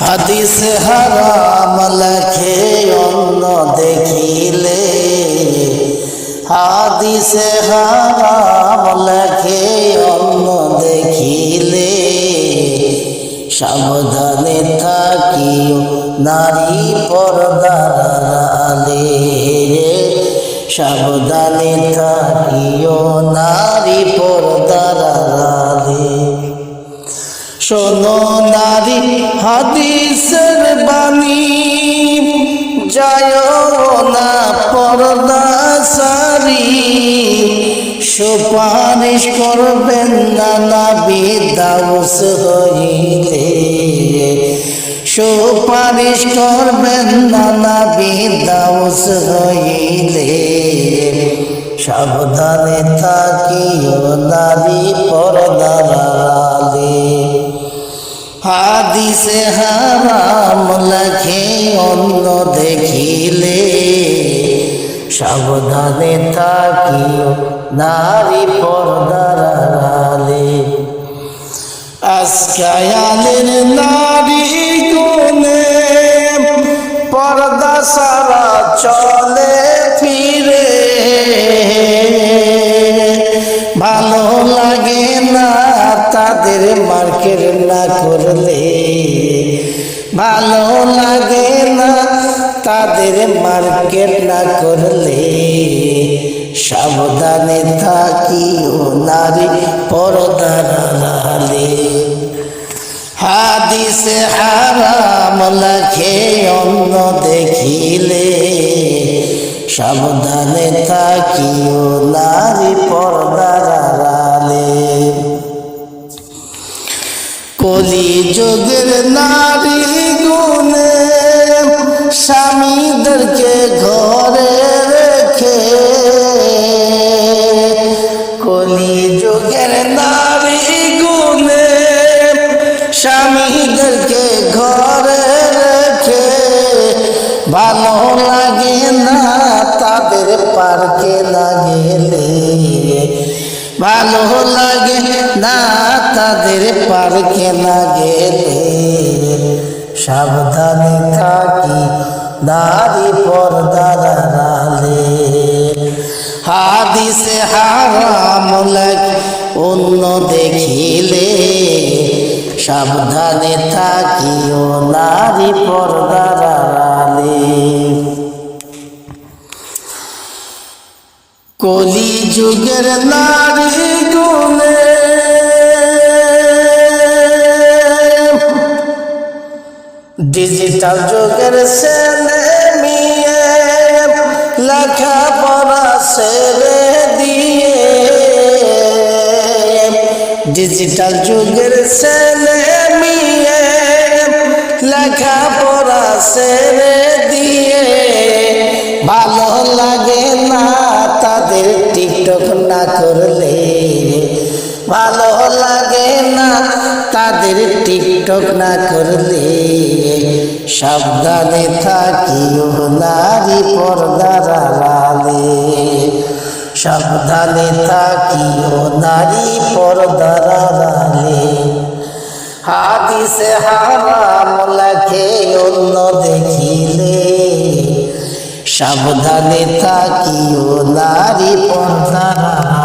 হাদিস হারাম লেখে অন্য দেখিলে। হাদিস হারাম লেখে অন্য দেখিলে। সাবধানে থাকিও নারী পর্দার আলে সাবধানে থাকিও নারী পর্দার শোনো নারী হাদিসের বাণী। যায় না পর্দা সারি সুপারিশ করবেন না নাবি দাউস হইলে সুপারিশ করবেন না নাবি দাউস হইলে সাবধানে থাকিও নারী পর্দার। হাদিসে হারাম লেখে অন্য দেখিলে। সাবধানে থাকিও নারী পর্দারালে আজকায়ালের নারী না করলে ভালো লাগে না। তাদের মার্কেট না করলে সাবধানে থাকিও নারী পর্দার আড়ালে হাদিসে হারাম লাখে অন্য দেখিলে সাবধানে থাকিও নারী পর্দার আড়ালে কলি যুগের নারী গুণে স্বামীদেরকে ঘরে রেখে। কলি যুগের নারী গুণে স্বামীদেরকে ঘরে রেখে। ভালো লাগে না তাদের পার্কে না ভালো তাদের পার্কে না গেলে সাবধানে থাকি নারী পর্দার আড়ালে। হাদিসে হারাম লাগে, অন্য দেখিলে। সাবধানে থাকিও, নারী পর্দার আড়ালে। কলি যুগের নারী গুণে ডিজিটাল যুগের ছেলে মেয়ে, লেখাপড়া ছেড়ে দিয়ে। ডিজিটাল যুগের ছেলে মেয়ে, লেখাপড়া ছেড়ে দিয়ে। ভালো লাগে না তাদের টিকটক না করলে। ভালো লাগে না তাদের টিকটক না করলে সাবধানে থাকিও নারী পর্দার আড়ালে। সাবধানে থাকিও নারী পর্দার আড়ালে। হাদিসে হারাম লেখে অন্য দেখিলে। সাবধানে থাকিও নারী পর্দার